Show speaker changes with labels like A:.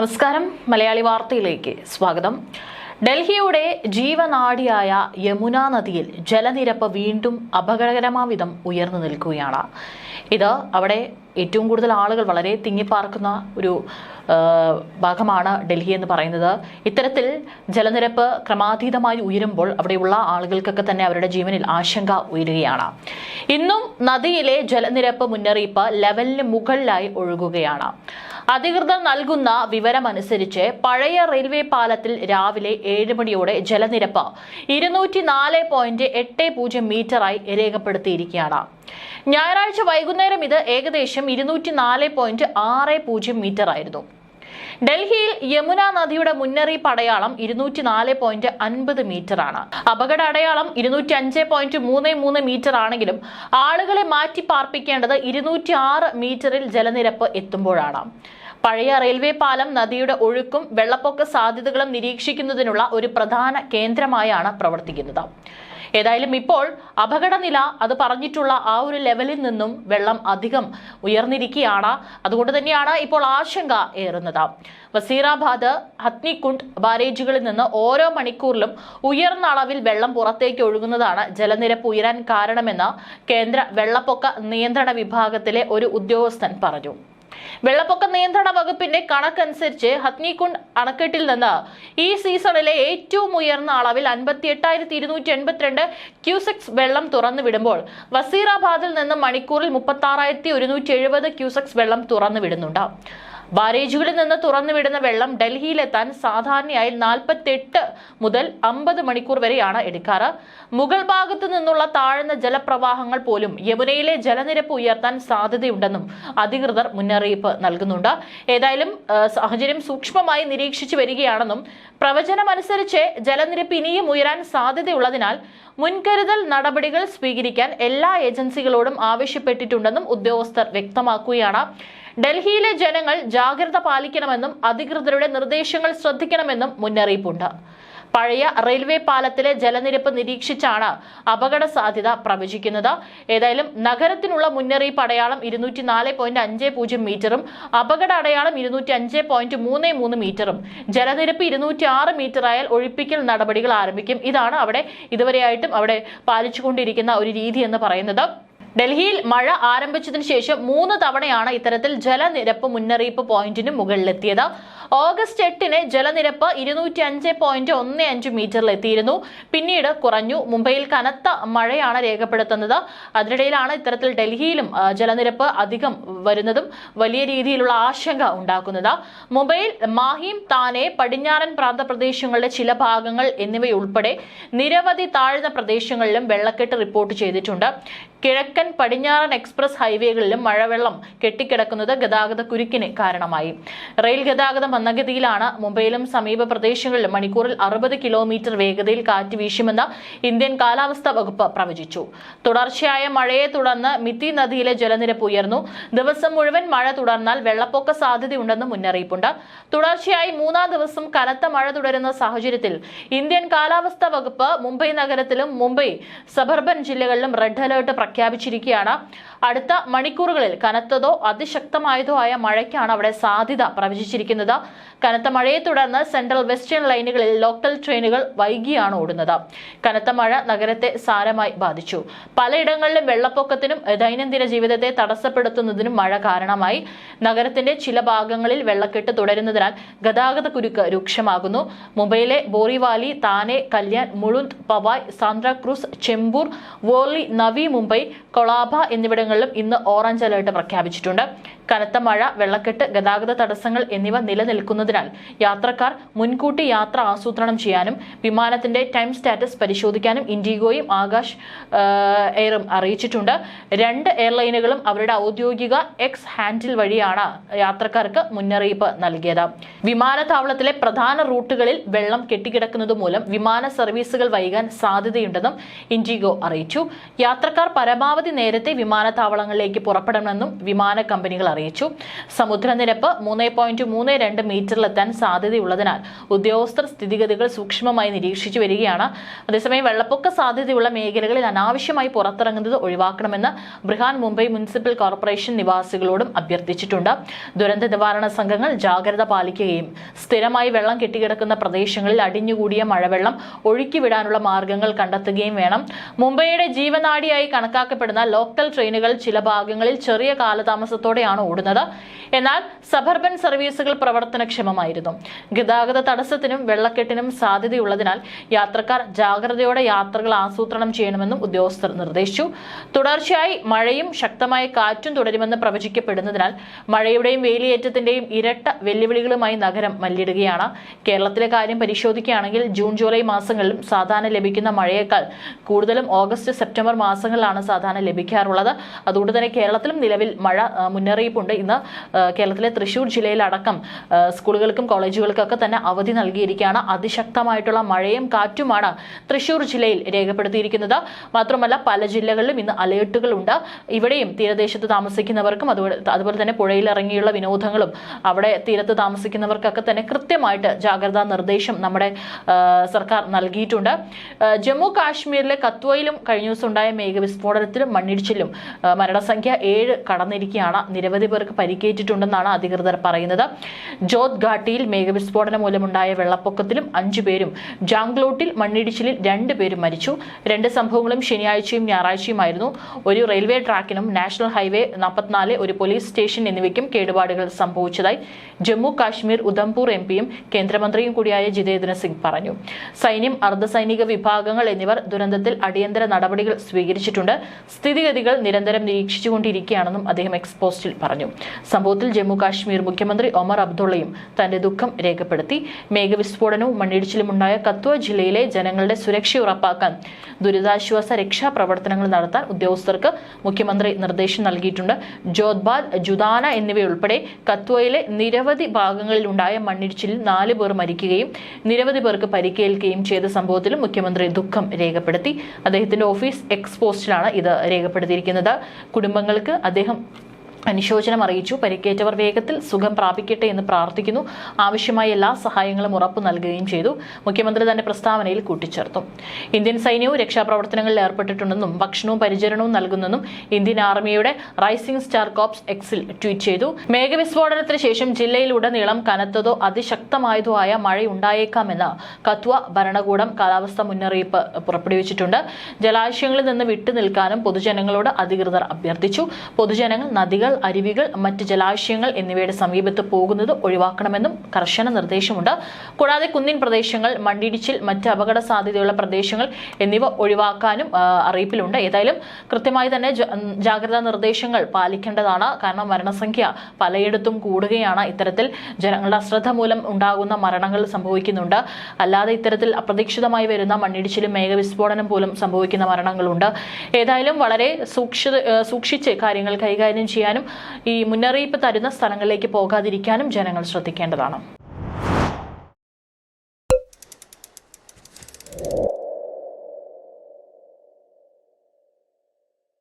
A: നമസ്കാരം. മലയാളി വാർത്തയിലേക്ക് സ്വാഗതം. ഡൽഹിയുടെ ജീവനാടിയായ യമുന നദിയിൽ ജലനിരപ്പ് വീണ്ടും അപകടകരമാവിധം ഉയർന്നു നിൽക്കുകയാണ്. ഇത് അവിടെ ഏറ്റവും കൂടുതൽ ആളുകൾ വളരെ തിങ്ങിപ്പാർക്കുന്ന ഒരു ഭാഗമാണ് ഡൽഹി എന്ന് പറയുന്നത്. ഇത്തരത്തിൽ ജലനിരപ്പ് ക്രമാതീതമായി ഉയരുമ്പോൾ അവിടെയുള്ള ആളുകൾക്കൊക്കെ തന്നെ അവരുടെ ജീവനിൽ ആശങ്ക ഉയരുകയാണ്. ഇന്നും നദിയിലെ ജലനിരപ്പ് മുന്നറിയിപ്പ് ലെവലിന് മുകളിലായി ഒഴുകുകയാണ്. അധികൃതർ നൽകുന്ന വിവരമനുസരിച്ച് പഴയ റെയിൽവേ പാലത്തിൽ രാവിലെ ഏഴ് മണിയോടെ ജലനിരപ്പ് ഇരുന്നൂറ്റി നാല് പോയിന്റ് എട്ട് പൂജ്യം മീറ്ററായി രേഖപ്പെടുത്തിയിരിക്കുകയാണ്. ഞായറാഴ്ച വൈകുന്നേരം ഇത് ഏകദേശം ഇരുന്നൂറ്റി നാല് പോയിന്റ് ആറ് പൂജ്യം മീറ്റർ ആയിരുന്നു ഡൽഹിയിൽ യമുന നദിയുടെ മുന്നറിയിപ്പ് അടയാളം ഇരുന്നൂറ്റി നാല് പോയിന്റ് അൻപത് മീറ്റർ ആണ് അപകട അടയാളം ഇരുന്നൂറ്റി അഞ്ച് പോയിന്റ് മൂന്ന് മൂന്ന് മീറ്റർ ആണെങ്കിലും ആളുകളെ മാറ്റി പാർപ്പിക്കേണ്ടത് ഇരുന്നൂറ്റി ആറ് മീറ്ററിൽ ജലനിരപ്പ് എത്തുമ്പോഴാണ്. പഴയ റെയിൽവേ പാലം നദിയുടെ ഒഴുക്കും വെള്ളപ്പൊക്ക സാധ്യതകളും നിരീക്ഷിക്കുന്നതിനുള്ള ഒരു പ്രധാന കേന്ദ്രമായാണ് പ്രവർത്തിക്കുന്നത്. ഏതായാലും ഇപ്പോൾ അപകടനില അത് പറഞ്ഞിട്ടുള്ള ആ ഒരു ലെവലിൽ നിന്നും വെള്ളം അധികം ഉയർന്നിരിക്കുകയാണ്. അതുകൊണ്ട് തന്നെയാണ് ഇപ്പോൾ ആശങ്ക ഏറുന്നത്. വസീറാബാദ് ഹത്നികുണ്ട് ബാരേജുകളിൽ നിന്ന് ഓരോ മണിക്കൂറിലും ഉയർന്ന അളവിൽ വെള്ളം പുറത്തേക്ക് ഒഴുകുന്നതാണ് ജലനിരപ്പ് ഉയരാൻ കാരണമെന്ന് കേന്ദ്ര വെള്ളപ്പൊക്ക നിയന്ത്രണ വിഭാഗത്തിലെ ഒരു ഉദ്യോഗസ്ഥൻ പറഞ്ഞു. വെള്ളപ്പൊക്ക നിയന്ത്രണ വകുപ്പിന്റെ കണക്കനുസരിച്ച് ഹത്നികുണ്ട് അണക്കെട്ടിൽ നിന്ന്. ഈ സീസണിലെ ഏറ്റവും ഉയർന്ന അളവിൽ അൻപത്തി എട്ടായിരത്തി ഇരുന്നൂറ്റി എൺപത്തിരണ്ട് ക്യൂസെക്സ് വെള്ളം തുറന്നു വിടുമ്പോൾ വസീറാബാദിൽ നിന്ന് മണിക്കൂറിൽ മുപ്പത്തി ആറായിരത്തി ഒരുന്നൂറ്റി എഴുപത് ക്യൂസെക്സ് വെള്ളം തുറന്നു വിടുന്നുണ്ട് ബാരേജുകളിൽ നിന്ന് തുറന്നുവിടുന്ന വെള്ളം ഡൽഹിയിലെത്താൻ സാധാരണയായി നാൽപ്പത്തെട്ട് മുതൽ അമ്പത് മണിക്കൂർ വരെയാണ് എടുക്കാറ്. മുഗൾ ഭാഗത്തു നിന്നുള്ള താഴ്ന്ന ജലപ്രവാഹങ്ങൾ പോലും യമുനയിലെ ജലനിരപ്പ് ഉയർത്താൻ സാധ്യതയുണ്ടെന്നും അധികൃതർ മുന്നറിയിപ്പ് നൽകുന്നുണ്ട്. ഏതായാലും സാഹചര്യം സൂക്ഷ്മമായി നിരീക്ഷിച്ചു വരികയാണെന്നും പ്രവചനമനുസരിച്ച് ജലനിരപ്പ് ഇനിയും ഉയരാൻ സാധ്യതയുള്ളതിനാൽ മുൻകരുതൽ നടപടികൾ സ്വീകരിക്കാൻ എല്ലാ ഏജൻസികളോടും ആവശ്യപ്പെട്ടിട്ടുണ്ടെന്നും ഉദ്യോഗസ്ഥർ വ്യക്തമാക്കുകയാണ്. ഡൽഹിയിലെ ജനങ്ങൾ ജാഗ്രത പാലിക്കണമെന്നും അധികൃതരുടെ നിർദ്ദേശങ്ങൾ ശ്രദ്ധിക്കണമെന്നും മുന്നറിയിപ്പുണ്ട്. പഴയ റെയിൽവേ പാലത്തിലെ ജലനിരപ്പ് നിരീക്ഷിച്ചാണ് അപകട സാധ്യത പ്രവചിക്കുന്നത്. ഏതായാലും നഗരത്തിനുള്ള മുന്നറിയിപ്പ് അടയാളം ഇരുന്നൂറ്റി നാല് പോയിന്റ് അഞ്ച് പൂജ്യം മീറ്ററും അപകട അടയാളം ഇരുന്നൂറ്റി അഞ്ച് പോയിന്റ് മൂന്ന് മൂന്ന് മീറ്ററും. ജലനിരപ്പ് ഇരുന്നൂറ്റി ആറ് മീറ്റർ ആയാൽ ഒഴിപ്പിക്കൽ നടപടികൾ ആരംഭിക്കും. ഇതാണ് അവിടെ ഇതുവരെയായിട്ടും അവിടെ പാലിച്ചുകൊണ്ടിരിക്കുന്ന ഒരു രീതി എന്ന് പറയുന്നത്. ഡൽഹിയിൽ മഴ ആരംഭിച്ചതിനു ശേഷം മൂന്ന് തവണയാണ് ഇത്തരത്തിൽ ജലനിരപ്പ് മുന്നറിയിപ്പ് പോയിന്റിന് മുകളിലെത്തിയത്. ഓഗസ്റ്റ് എട്ടിന് ജലനിരപ്പ് ഇരുന്നൂറ്റി അഞ്ച് പോയിന്റ് ഒന്ന് അഞ്ച് മീറ്ററിൽ എത്തിയിരുന്നു പിന്നീട് കുറഞ്ഞു. മുംബൈയിൽ കനത്ത മഴയാണ് രേഖപ്പെടുത്തുന്നത്. അതിനിടയിലാണ് ഇത്തരത്തിൽ ഡൽഹിയിലും ജലനിരപ്പ് അധികം വരുന്നതും വലിയ രീതിയിലുള്ള ആശങ്ക ഉണ്ടാക്കുന്നത്. മുംബൈയിൽ മാഹിം താനെ പടിഞ്ഞാറൻ പ്രാന്തപ്രദേശങ്ങളുടെ ചില ഭാഗങ്ങൾ എന്നിവയുൾപ്പെടെ നിരവധി താഴ്ന്ന പ്രദേശങ്ങളിലും വെള്ളക്കെട്ട് റിപ്പോർട്ട് ചെയ്തിട്ടുണ്ട്. കിഴക്കൻ പടിഞ്ഞാറൻ എക്സ്പ്രസ് ഹൈവേകളിലും മഴവെള്ളം കെട്ടിക്കിടക്കുന്നത് ഗതാഗത കുരുക്കിന് കാരണമായി. റെയിൽ ഗതാഗതം മന്ദഗതിയിലാണ് മുംബൈയിലും സമീപ പ്രദേശങ്ങളിലും മണിക്കൂറിൽ അറുപത് കിലോമീറ്റർ വേഗതയിൽ കാറ്റ് വീശുമെന്ന് ഇന്ത്യൻ കാലാവസ്ഥാ വകുപ്പ് പ്രവചിച്ചു. തുടർച്ചയായ മഴയെ തുടർന്ന് മിത്തി നദിയിലെ ജലനിരപ്പ് ഉയർന്നു. ദിവസം മുഴുവൻ മഴ തുടർന്നാൽ വെള്ളപ്പൊക്ക സാധ്യതയുണ്ടെന്ന് മുന്നറിയിപ്പുണ്ട്. തുടർച്ചയായി മൂന്നാം ദിവസം കനത്ത മഴ തുടരുന്ന സാഹചര്യത്തിൽ ഇന്ത്യൻ കാലാവസ്ഥാ വകുപ്പ് മുംബൈ നഗരത്തിലും മുംബൈ സബർബൻ ജില്ലകളിലും റെഡ് അലേർട്ട് പ്രഖ്യാപിച്ചിരിക്കുകയാണ്. അടുത്ത മണിക്കൂറുകളിൽ കനത്തതോ അതിശക്തമായതോ ആയ മഴയ്ക്കാണ് അവിടെ സാധ്യത പ്രവചിച്ചിരിക്കുന്നത്. കനത്ത മഴയെ തുടർന്ന് സെൻട്രൽ വെസ്റ്റേൺ ലൈനുകളിൽ ലോക്കൽ ട്രെയിനുകൾ വൈകിയാണ് ഓടുന്നത്. കനത്ത മഴ നഗരത്തെ സാരമായി ബാധിച്ചു. പലയിടങ്ങളിലും വെള്ളപ്പൊക്കത്തിനും ദൈനംദിന ജീവിതത്തെ തടസ്സപ്പെടുത്തുന്നതിനും മഴ കാരണമായി. നഗരത്തിന്റെ ചില ഭാഗങ്ങളിൽ വെള്ളക്കെട്ട് തുടരുന്നതിനാൽ ഗതാഗത കുരുക്ക് രൂക്ഷമാകുന്നു. മുംബൈയിലെ ബോറിവാലി താനെ കല്യാൺ മുളുന്ത് പവായ് സാന്ദ്രാക്രൂസ് ചെമ്പൂർ വോർലി നവി മുംബൈ കൊളാബ എന്നിവിടങ്ങളിലും ഇന്ന് ഓറഞ്ച് അലേർട്ട് പ്രഖ്യാപിച്ചിട്ടുണ്ട്. കനത്ത മഴ വെള്ളക്കെട്ട് ഗതാഗത തടസ്സങ്ങൾ എന്നിവ നിലനിൽക്കുന്നതിനാൽ യാത്രക്കാർ മുൻകൂട്ടി യാത്ര ആസൂത്രണം ചെയ്യാനും വിമാനത്തിന്റെ ടൈം സ്റ്റാറ്റസ് പരിശോധിക്കാനും ഇൻഡിഗോയും ആകാശ് എയറും അറിയിച്ചിട്ടുണ്ട്. രണ്ട് എയർലൈനുകളും അവരുടെ ഔദ്യോഗിക എക്സ് ഹാൻഡിൽ വഴിയാണ് യാത്രക്കാർക്ക് മുന്നറിയിപ്പ് നൽകിയത്. വിമാനത്താവളത്തിലെ പ്രധാന റൂട്ടുകളിൽ വെള്ളം കെട്ടിക്കിടക്കുന്നത് മൂലം വിമാന സർവീസുകൾ വൈകാൻ സാധ്യതയുണ്ടെന്നും ഇൻഡിഗോ അറിയിച്ചു. യാത്രക്കാർ പരമാവധി നേരത്തെ വിമാനത്താവളങ്ങളിലേക്ക് പുറപ്പെടണമെന്നും വിമാന കമ്പനികൾ അറിയിച്ചു. സമുദ്രനിരപ്പ് മൂന്ന് പോയിന്റ് മൂന്ന് രണ്ട് മീറ്ററിലെത്താൻ സാധ്യതയുള്ളതിനാൽ ഉദ്യോഗസ്ഥർ സ്ഥിതിഗതികൾ സൂക്ഷ്മമായി നിരീക്ഷിച്ചു വരികയാണ്. അതേസമയം വെള്ളപ്പൊക്ക സാധ്യതയുള്ള മേഖലകളിൽ അനാവശ്യമായി പുറത്തിറങ്ങുന്നത് ഒഴിവാക്കണമെന്ന് ബ്രിഹാൻ മുംബൈ മുനിസിപ്പൽ കോർപ്പറേഷൻ നിവാസികളോടും അഭ്യർത്ഥിച്ചിട്ടുണ്ട്. ദുരന്ത നിവാരണ സംഘങ്ങൾ ജാഗ്രത പാലിക്കുകയും സ്ഥിരമായി വെള്ളം കെട്ടിക്കിടക്കുന്ന പ്രദേശങ്ങളിൽ അടിഞ്ഞുകൂടിയ മഴവെള്ളം ഒഴുക്കിവിടാനുള്ള മാർഗങ്ങൾ കണ്ടെത്തുകയും വേണം. മുംബൈയുടെ ജീവനാഡിയായി കണക്കാക്കപ്പെടുന്ന ലോക്കൽ ട്രെയിനുകൾ ചില ഭാഗങ്ങളിൽ ചെറിയ കാലതാമസത്തോടെയാണ് ഓടുന്നത്. എന്നാൽ സബർബൻ സർവീസുകൾ പ്രവർത്തനക്ഷമമായിരുന്നു. ഗതാഗത തടസ്സത്തിനും വെള്ളക്കെട്ടിനും സാധ്യതയുള്ളതിനാൽ യാത്രക്കാർ ജാഗ്രതയോടെ യാത്രകൾ ആസൂത്രണം ചെയ്യണമെന്നും ഉദ്യോഗസ്ഥർ നിർദ്ദേശിച്ചു. തുടർച്ചയായി മഴയും ശക്തമായ കാറ്റും തുടരുമെന്ന് പ്രവചിക്കപ്പെടുന്നതിനാൽ മഴയുടെയും വേലിയേറ്റത്തിന്റെയും ഇരട്ട വെല്ലുവിളികളുമായി നഗരം മല്ലിടുകയാണ്. കേരളത്തിലെ കാര്യം പരിശോധിക്കുകയാണെങ്കിൽ ജൂൺ ജൂലൈ മാസങ്ങളിലും സാധാരണ ലഭിക്കുന്ന മഴയേക്കാൾ കൂടുതലും ഓഗസ്റ്റ് സെപ്റ്റംബർ മാസങ്ങളിലാണ് സാധാരണ ലഭിക്കാറുള്ളത്. അതുകൊണ്ട് തന്നെ കേരളത്തിലും നിലവിൽ മഴ മുന്നറിയിപ്പുണ്ട്. ഇന്ന് കേരളത്തിലെ തൃശൂർ ജില്ലയിലടക്കം സ്കൂളുകൾക്കും കോളേജുകൾക്കൊക്കെ തന്നെ അവധി നൽകിയിരിക്കുകയാണ്. അതിശക്തമായിട്ടുള്ള മഴയും കാറ്റുമാണ് തൃശൂർ ജില്ലയിൽ രേഖപ്പെടുത്തിയിരിക്കുന്നത്. മാത്രമല്ല പല ജില്ലകളിലും ഇന്ന് അലേർട്ടുകളുണ്ട്. ഇവിടെയും തീരദേശത്ത് താമസിക്കുന്നവർക്കും അതുപോലെ തന്നെ പുഴയിൽ ഇറങ്ങിയുള്ള വിനോദങ്ങളും അവിടെ തീരത്ത് താമസിക്കുന്നവർക്കൊക്കെ തന്നെ കൃത്യമായിട്ട് ജാഗ്രതാ നിർദ്ദേശം നമ്മുടെ സർക്കാർ നൽകിയിട്ടുണ്ട്. ജമ്മു കാശ്മീരിലെ കത്വയിലും കഴിഞ്ഞ ദിവസം ഉണ്ടായ മേഘവിസ്ഫോടനത്തിലും മണ്ണിടിച്ചിലും മരണസംഖ്യ ഏഴ് കടന്നിരിക്കുകയാണ് നിരവധി പേർക്ക് പരിക്കേറ്റിട്ടുണ്ടെന്നാണ് അധികൃതർ പറയുന്നത്. ജോത് ഘാട്ടിയിൽ മേഘവിസ്ഫോടനം മൂലമുണ്ടായ വെള്ളപ്പൊക്കത്തിലും അഞ്ചു പേരും ജാംഗ്ലോട്ടിൽ മണ്ണിടിച്ചിലിൽ രണ്ടു പേരും മരിച്ചു. രണ്ട് സംഭവങ്ങളും ശനിയാഴ്ചയും ഞായറാഴ്ചയുമായിരുന്നു. ഒരു റെയിൽവേ ട്രാക്കിനും നാഷണൽ ഹൈവേ നാൽപ്പത്തിനാല് ഒരു പോലീസ് സ്റ്റേഷൻ എന്നിവയ്ക്കും കേടുപാടുകൾ സംഭവിച്ചതായി ജമ്മു കാശ്മീർ ഉധംപൂർ എം പിയും കേന്ദ്രമന്ത്രിയും കൂടിയായ ജിതേന്ദ്ര സിംഗ് പറഞ്ഞു. സൈന്യം അർദ്ധസൈനിക വിഭാഗങ്ങൾ എന്നിവർ ദുരന്തത്തിൽ അടിയന്തര നടപടികൾ സ്വീകരിച്ചിട്ടുണ്ട്. സ്ഥിതിഗതികൾ നിരന്തരം നിരീക്ഷിച്ചുകൊണ്ടിരിക്കുകയാണെന്നും അദ്ദേഹം എക്സ്പോസ്റ്റിൽ പറഞ്ഞു. സംഭവത്തിൽ ജമ്മു കാശ്മീർ മുഖ്യമന്ത്രി ഒമർ അബ്ദുള്ളയും തന്റെ ദുഃഖം രേഖപ്പെടുത്തി. മേഘവിസ്ഫോടനവും മണ്ണിടിച്ചിലും ഉണ്ടായ കത്വ ജില്ലയിലെ ജനങ്ങളുടെ സുരക്ഷ ഉറപ്പാക്കാൻ ദുരിതാശ്വാസ രക്ഷാപ്രവർത്തനങ്ങൾ നടത്താൻ ഉദ്യോഗസ്ഥർക്ക് മുഖ്യമന്ത്രി നിർദ്ദേശം നൽകിയിട്ടുണ്ട്. ജോധ്ബാദ് ജുദാന എന്നിവയുൾപ്പെടെ കത്വയിലെ നിരവധി ഭാഗങ്ങളിലുണ്ടായ മണ്ണിടിച്ചിലിൽ നാല് പേർ മരിക്കുകയും നിരവധി പേർക്ക് പരിക്കേൽക്കുകയും ചെയ്ത സംഭവത്തിലും മുഖ്യമന്ത്രി ദുഃഖം രേഖപ്പെടുത്തി. അദ്ദേഹത്തിന്റെ ഓഫീസ് എക്സ് പോസ്റ്റിലാണ് ഇത് രേഖപ്പെടുത്തിയിരിക്കുന്നത്. കുടുംബങ്ങൾക്ക് അദ്ദേഹം അനുശോചനം അറിയിച്ചു. പരിക്കേറ്റവർ വേഗത്തിൽ സുഖം പ്രാപിക്കട്ടെ എന്ന് പ്രാർത്ഥിക്കുന്നു. ആവശ്യമായ എല്ലാ സഹായങ്ങളും ഉറപ്പു നൽകുകയും ചെയ്തു. മുഖ്യമന്ത്രി തന്റെ പ്രസ്താവനയിൽ കൂട്ടിച്ചേർത്തു. ഇന്ത്യൻ സൈന്യവും രക്ഷാപ്രവർത്തനങ്ങളിൽ ഏർപ്പെട്ടിട്ടുണ്ടെന്നും ഭക്ഷണവും പരിചരണവും നൽകുന്നെന്നും ഇന്ത്യൻ ആർമിയുടെ റൈസിംഗ് സ്റ്റാർ കോപ്സ് എക്സിൽ ട്വീറ്റ് ചെയ്തു. മേഘവിസ്ഫോടനത്തിന് ശേഷം ജില്ലയിലുടനീളം കനത്തതോ അതിശക്തമായതോ ആയ മഴയുണ്ടായേക്കാമെന്ന് കത്വ ഭരണകൂടം കാലാവസ്ഥാ മുന്നറിയിപ്പ് പുറപ്പെടുവിച്ചിട്ടുണ്ട്. ജലാശയങ്ങളിൽ നിന്ന് വിട്ടുനിൽക്കാനും പൊതുജനങ്ങളോട് അധികൃതർ അഭ്യർത്ഥിച്ചു. പൊതുജനങ്ങൾ നദികൾ അരുവികൾ മറ്റ് ജലാശയങ്ങൾ എന്നിവയുടെ സമീപത്ത് പോകുന്നത് ഒഴിവാക്കണമെന്നും കർശന നിർദ്ദേശമുണ്ട്. കൂടാതെ കുന്നിൻ പ്രദേശങ്ങൾ മണ്ണിടിച്ചിൽ മറ്റ് അപകട സാധ്യതയുള്ള പ്രദേശങ്ങൾ എന്നിവ ഒഴിവാക്കാനും അറിയിപ്പിലുണ്ട്. ഏതായാലും കൃത്യമായി തന്നെ ജാഗ്രതാ നിർദ്ദേശങ്ങൾ പാലിക്കേണ്ടതാണ്. കാരണം മരണസംഖ്യ പലയിടത്തും കൂടുകയാണ്. ഇത്തരത്തിൽ ജനങ്ങളുടെ അശ്രദ്ധ മൂലം ഉണ്ടാകുന്ന മരണങ്ങൾ സംഭവിക്കുന്നുണ്ട്. അല്ലാതെ ഇത്തരത്തിൽ അപ്രതീക്ഷിതമായി വരുന്ന മണ്ണിടിച്ചിലും മേഘവിസ്ഫോടനം പോലും സംഭവിക്കുന്ന മരണങ്ങളുണ്ട്. ഏതായാലും വളരെ സൂക്ഷിച്ച് കാര്യങ്ങൾ കൈകാര്യം ചെയ്യാനും ഈ മുന്നറിയിപ്പ് തരുന്ന സ്ഥലങ്ങളിലേക്ക് പോകാതിരിക്കാനും ജനങ്ങൾ ശ്രദ്ധിക്കേണ്ടതാണ്